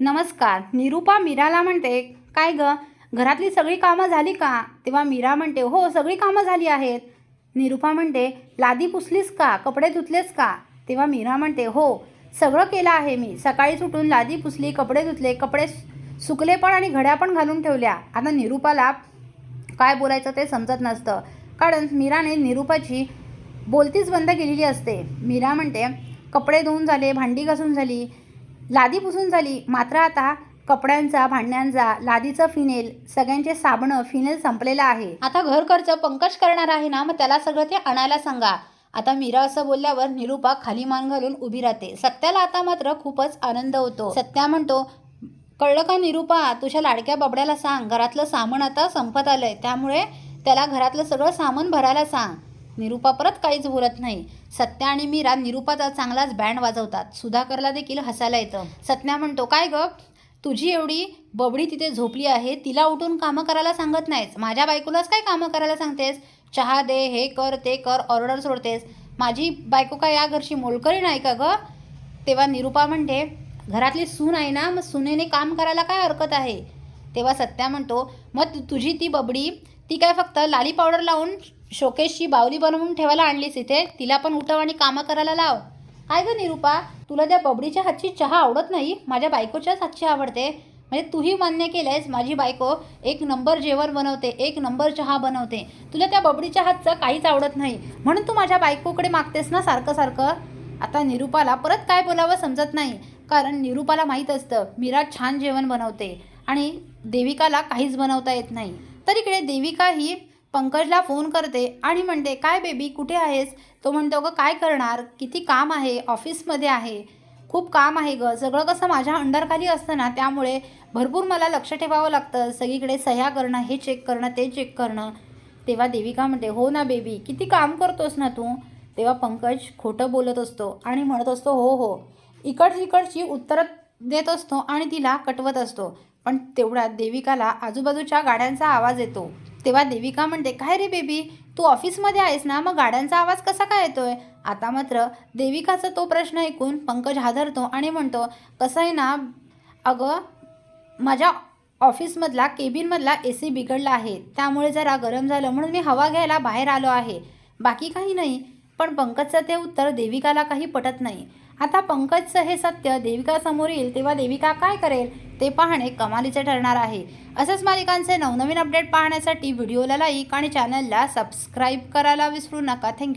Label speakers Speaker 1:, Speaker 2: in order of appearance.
Speaker 1: नमस्कार निरूपा मीराला म्हणते काय ग घरातली सगळी कामं झाली का? तेव्हा मीरा म्हणते हो सगळी कामं झाली आहेत. निरूपा म्हणते लादी पुसलीस का? कपडे धुतलेस का? तेव्हा मीरा म्हणते हो सगळं केलं आहे मी. सकाळी सुटून लादी पुसली कपडे धुतले कपडे सुकले पण आणि घड्या पण घालून ठेवल्या. आता निरूपाला काय बोलायचं ते समजत नसतं. कारण मीराने निरूपाची बोलतीच बंद केलेली असते. मीरा म्हणते कपडे धुवून झाले भांडी घासून झाली. लादी पुसून झाली. मात्र आता कपड्यांचा भांड्यांचा लादीचं फिनेल सगळ्यांचे साबणं फिनेल संपलेलं आहे. आता घर खर्च पंकज करणार आहे ना मग त्याला सगळं ते आणायला सांगा. आता मीरा असं बोलल्यावर निरूपा खाली मान घालून उभी राहते. सत्याला आता मात्र खूपच आनंद होतो. सत्या म्हणतो कळलं का निरूपा तुझ्या लाडक्या बबड्याला सांग घरातलं सामान आता संपत आलंय. त्यामुळे त्याला घरातलं सगळं सामान भरायला सांग. निरूपा परत काहीच बोलत नाही. सत्या आणि मीरा निरूपाचा चांगलाच बँड वाजवतात. सुधाकरला देखील हसायला येतं. सत्या म्हणतो काय ग? तुझी एवढी बबडी तिथे झोपली आहे. तिला उठून कामं करायला सांगत नाहीस. माझ्या बायकोलाच काय कामं करायला सांगतेस? चहा दे हे कर ते कर ऑर्डर सोडतेस. माझी बायको काय या घरची मोलकरी नाही का ग? तेव्हा निरूपा म्हणते घरातली सून आहे ना मग सुनेने काम करायला काय हरकत आहे? तेव्हा सत्या म्हणतो मग तुझी ती बबडी ती काय फक्त लाली पावडर लावून शोकेशची बावली बनवून ठेवायला आणलीस इथे? तिला पण उठव आणि कामं करायला लाव. काय ग निरूपा? तुला त्या बबडीच्या हातची चहा आवडत नाही? माझ्या बायकोच्याच हातची आवडते. म्हणजे तूही मान्य केलं आहेस माझी बायको एक नंबर जेवण बनवते एक नंबर चहा बनवते. तुला त्या बबडीच्या हातचं काहीच आवडत नाही. म्हणून तू माझ्या बायकोकडे मागतेस ना सारखं सारखं? आता निरूपाला परत काय बोलावं समजत नाही. कारण निरूपाला माहीत असतं मीरा छान जेवण बनवते. आणि देविकाला काहीच बनवता येत नाही. तर इकडे देविका ही पंकजला फोन करते आणि म्हणते काय बेबी कुठे आहेस? तो म्हणतो ग काय करणार? किती काम आहे? ऑफिसमध्ये आहे. खूप काम आहे ग. सगळं कसं माझ्या अंडरखाली असतं ना त्यामुळे भरपूर मला लक्ष ठेवावं लागतं. सगळीकडे सह्या करणं हे चेक करणं ते चेक करणं. तेव्हा देविका म्हणते हो ना बेबी किती काम करतोस ना तू? तेव्हा पंकज खोटं बोलत असतो आणि म्हणत असतो हो हो. इकडची इकडची उत्तरं देत असतो आणि तिला कटवत असतो. पण तेवढ्यात देविकाला आजूबाजूच्या गाड्यांचा आवाज येतो. तेव्हा देविका म्हणते काय रे बेबी? तू ऑफिसमध्ये आहेस ना? मग गाड्यांचा आवाज कसा काय येतोय? आता मात्र देविकाचा तो प्रश्न ऐकून पंकज हादरतो आणि म्हणतो कसं आहे ना? अगं माझ्या ऑफिसमधला केबिनमधला ए सी बिघडला आहे. त्यामुळे जरा गरम झालं. म्हणून मी हवा घ्यायला बाहेर आलो आहे. बाकी काही नाही. पण पंकजचं ते उत्तर देविकाला काही पटत नाही. आता पंकजचं हे सत्य देविकासमोर येईल तेव्हा देविका काय करेल ते पाहणे कमालीचे ठरणार आहे. असंच मालिकांचे नवनवीन अपडेट पाहण्यासाठी व्हिडिओला लाईक आणि चॅनलला सबस्क्राईब करायला विसरू नका. थँक्यू